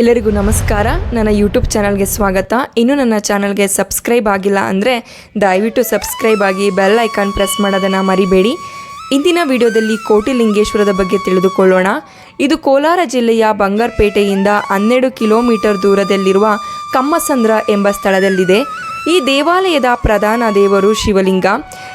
ಎಲ್ಲರಿಗೂ ನಮಸ್ಕಾರ. ನನ್ನ ಯೂಟ್ಯೂಬ್ ಚಾನಲ್ಗೆ ಸ್ವಾಗತ. ಇನ್ನು ನನ್ನ ಚಾನಲ್ಗೆ ಸಬ್ಸ್ಕ್ರೈಬ್ ಆಗಿಲ್ಲ ಅಂದರೆ ದಯವಿಟ್ಟು ಸಬ್ಸ್ಕ್ರೈಬ್ ಆಗಿ ಬೆಲ್ ಐಕಾನ್ ಪ್ರೆಸ್ ಮಾಡೋದನ್ನು ಮರಿಬೇಡಿ. ಇಂದಿನ ವಿಡಿಯೋದಲ್ಲಿ ಕೋಟಿಲಿಂಗೇಶ್ವರದ ಬಗ್ಗೆ ತಿಳಿದುಕೊಳ್ಳೋಣ. ಇದು ಕೋಲಾರ ಜಿಲ್ಲೆಯ ಬಂಗಾರಪೇಟೆಯಿಂದ ಹನ್ನೆರಡು ಕಿಲೋಮೀಟರ್ ದೂರದಲ್ಲಿರುವ ಕಮ್ಮಸಂದ್ರ ಎಂಬ ಸ್ಥಳದಲ್ಲಿದೆ. ಈ ದೇವಾಲಯದ ಪ್ರಧಾನ ದೇವರು ಶಿವಲಿಂಗ.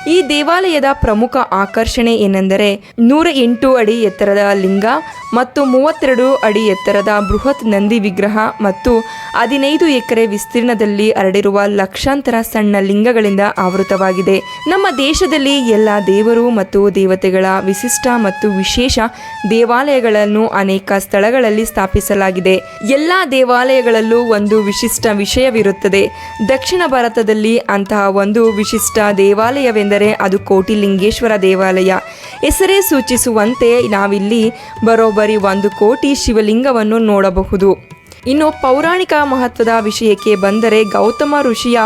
ಈ ದೇವಾಲಯದ ಪ್ರಮುಖ ಆಕರ್ಷಣೆ ಏನೆಂದರೆ ನೂರ ಎಂಟು ಅಡಿ ಎತ್ತರದ ಲಿಂಗ ಮತ್ತು ಮೂವತ್ತೆರಡು ಅಡಿ ಎತ್ತರದ ಬೃಹತ್ ನಂದಿ ವಿಗ್ರಹ ಮತ್ತು ಹದಿನೈದು ಎಕರೆ ವಿಸ್ತೀರ್ಣದಲ್ಲಿ ಹರಡಿರುವ ಲಕ್ಷಾಂತರ ಸಣ್ಣ ಲಿಂಗಗಳಿಂದ ಆವೃತವಾಗಿದೆ. ನಮ್ಮ ದೇಶದಲ್ಲಿ ಎಲ್ಲ ದೇವರು ಮತ್ತು ದೇವತೆಗಳ ವಿಶಿಷ್ಟ ಮತ್ತು ವಿಶೇಷ ದೇವಾಲಯಗಳನ್ನು ಅನೇಕ ಸ್ಥಳಗಳಲ್ಲಿ ಸ್ಥಾಪಿಸಲಾಗಿದೆ. ಎಲ್ಲ ದೇವಾಲಯಗಳಲ್ಲೂ ಒಂದು ವಿಶಿಷ್ಟ ವಿಷಯವಿರುತ್ತದೆ. ದಕ್ಷಿಣ ಭಾರತದಲ್ಲಿ ಅಂತಹ ಒಂದು ವಿಶಿಷ್ಟ ದೇವಾಲಯವೆಂದರೆ ಅದು ಕೋಟಿಲಿಂಗೇಶ್ವರ ದೇವಾಲಯ. ಹೆಸರೇ ಸೂಚಿಸುವಂತೆ ನಾವಿಲ್ಲಿ ಬರೋಬ್ಬರಿ ಒಂದು ಕೋಟಿ ಶಿವಲಿಂಗವನ್ನು ನೋಡಬಹುದು. ಇನ್ನು ಪೌರಾಣಿಕ ಮಹತ್ವದ ವಿಷಯಕ್ಕೆ ಬಂದರೆ ಗೌತಮ ಋಷಿಯ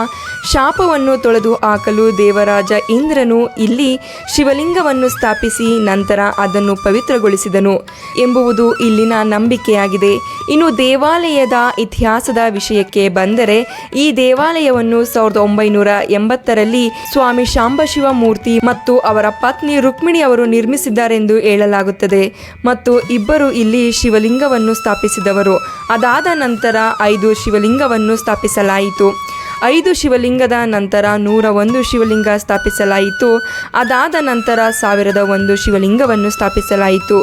ಶಾಪವನ್ನು ತೊಳೆದು ಹಾಕಲು ದೇವರಾಜ ಇಂದ್ರನು ಇಲ್ಲಿ ಶಿವಲಿಂಗವನ್ನು ಸ್ಥಾಪಿಸಿ ನಂತರ ಅದನ್ನು ಪವಿತ್ರಗೊಳಿಸಿದನು ಎಂಬುವುದು ಇಲ್ಲಿನ ನಂಬಿಕೆಯಾಗಿದೆ. ಇನ್ನು ದೇವಾಲಯದ ಇತಿಹಾಸದ ವಿಷಯಕ್ಕೆ ಬಂದರೆ ಈ ದೇವಾಲಯವನ್ನು ಸಾವಿರದ ಒಂಬೈನೂರ ಎಂಬತ್ತರಲ್ಲಿ ಸ್ವಾಮಿ ಶಾಂಬಶಿವ ಮೂರ್ತಿ ಮತ್ತು ಅವರ ಪತ್ನಿ ರುಕ್ಮಿಣಿ ಅವರು ನಿರ್ಮಿಸಿದ್ದಾರೆಂದು ಹೇಳಲಾಗುತ್ತದೆ. ಮತ್ತು ಇಬ್ಬರು ಇಲ್ಲಿ ಶಿವಲಿಂಗವನ್ನು ಸ್ಥಾಪಿಸಿದವರು. ಅದಾದ ನಂತರ ಐದು ಶಿವಲಿಂಗವನ್ನು ಸ್ಥಾಪಿಸಲಾಯಿತು. ಐದು ಶಿವಲಿಂಗದ ನಂತರ ನೂರ ಒಂದು ಶಿವಲಿಂಗ ಸ್ಥಾಪಿಸಲಾಯಿತು. ಅದಾದ ನಂತರ ಸಾವಿರದ ಒಂದು ಶಿವಲಿಂಗವನ್ನು ಸ್ಥಾಪಿಸಲಾಯಿತು.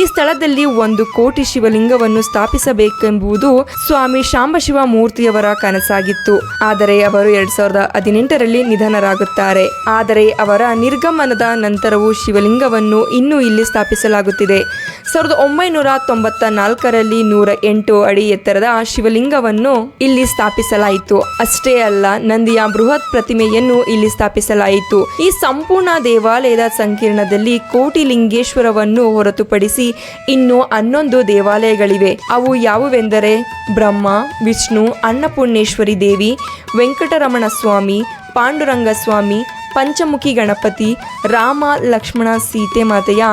ಈ ಸ್ಥಳದಲ್ಲಿ ಒಂದು ಕೋಟಿ ಶಿವಲಿಂಗವನ್ನು ಸ್ಥಾಪಿಸಬೇಕೆಂಬುದು ಸ್ವಾಮಿ ಶಾಂಬಶಿವ ಮೂರ್ತಿಯವರ ಕನಸಾಗಿತ್ತು. ಆದರೆ ಅವರು ಎರಡ್ ಸಾವಿರದ ಹದಿನೆಂಟರಲ್ಲಿ ನಿಧನರಾಗುತ್ತಾರೆ. ಆದರೆ ಅವರ ನಿರ್ಗಮನದ ನಂತರವೂ ಶಿವಲಿಂಗವನ್ನು ಇನ್ನೂ ಇಲ್ಲಿ ಸ್ಥಾಪಿಸಲಾಗುತ್ತಿದೆ. ಸಾವಿರದ ಒಂಬೈನೂರ ತೊಂಬತ್ತ ನಾಲ್ಕರಲ್ಲಿ ನೂರ ಎಂಟು ಅಡಿ ಎತ್ತರದ ಶಿವಲಿಂಗವನ್ನು ಇಲ್ಲಿ ಸ್ಥಾಪಿಸಲಾಯಿತು. ಅಷ್ಟೇ ಅಲ್ಲ, ನಂದಿಯ ಬೃಹತ್ ಪ್ರತಿಮೆಯನ್ನು ಇಲ್ಲಿ ಸ್ಥಾಪಿಸಲಾಯಿತು. ಈ ಸಂಪೂರ್ಣ ದೇವಾಲಯದ ಸಂಕೀರ್ಣದಲ್ಲಿ ಕೋಟಿಲಿಂಗೇಶ್ವರವನ್ನು ಹೊರತುಪಡಿಸಿ ಇನ್ನು ಹನ್ನೊಂದು ದೇವಾಲಯಗಳಿವೆ. ಅವು ಯಾವುವೆಂದರೆ ಬ್ರಹ್ಮ, ವಿಷ್ಣು, ಅನ್ನಪೂರ್ಣೇಶ್ವರಿ ದೇವಿ ವೆಂಕಟರಮಣ ಸ್ವಾಮಿ ಪಾಂಡುರಂಗ ಸ್ವಾಮಿ ಪಂಚಮುಖಿ ಗಣಪತಿ, ರಾಮ, ಲಕ್ಷ್ಮಣ, ಸೀತೆ ಮಾತೆಯ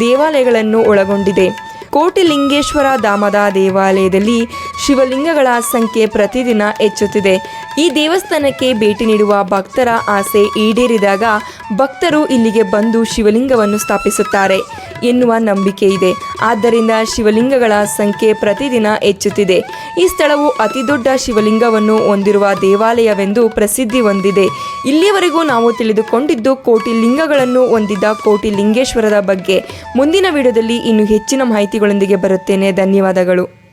ದೇವಾಲಯಗಳನ್ನು ಒಳಗೊಂಡಿದೆ. ಕೋಟಿಲಿಂಗೇಶ್ವರ ಧಾಮದ ದೇವಾಲಯದಲ್ಲಿ ಶಿವಲಿಂಗಗಳ ಸಂಖ್ಯೆ ಪ್ರತಿದಿನ ಹೆಚ್ಚುತ್ತಿದೆ. ಈ ದೇವಸ್ಥಾನಕ್ಕೆ ಭೇಟಿ ನೀಡುವ ಭಕ್ತರ ಆಸೆ ಈಡೇರಿದಾಗ ಭಕ್ತರು ಇಲ್ಲಿಗೆ ಬಂದು ಶಿವಲಿಂಗವನ್ನು ಸ್ಥಾಪಿಸುತ್ತಾರೆ. ಎನ್ನುವ ನಂಬಿಕೆ ಇದೆ. ಆದ್ದರಿಂದ ಶಿವಲಿಂಗಗಳ ಸಂಖ್ಯೆ ಪ್ರತಿದಿನ ಹೆಚ್ಚುತ್ತಿದೆ. ಈ ಸ್ಥಳವು ಅತಿದೊಡ್ಡ ಶಿವಲಿಂಗವನ್ನು ಹೊಂದಿರುವ ದೇವಾಲಯವೆಂದು ಪ್ರಸಿದ್ಧಿ ಹೊಂದಿದೆ. ಇಲ್ಲಿಯವರೆಗೂ ನಾವು ತಿಳಿದುಕೊಂಡಿದ್ದು ಕೋಟಿ ಲಿಂಗಗಳನ್ನು ಹೊಂದಿದ್ದ ಕೋಟಿ ಲಿಂಗೇಶ್ವರದ ಬಗ್ಗೆ. ಮುಂದಿನ ವಿಡಿಯೋದಲ್ಲಿ ಇನ್ನು ಹೆಚ್ಚಿನ ಮಾಹಿತಿಗಳೊಂದಿಗೆ ಬರುತ್ತೇನೆ. ಧನ್ಯವಾದಗಳು.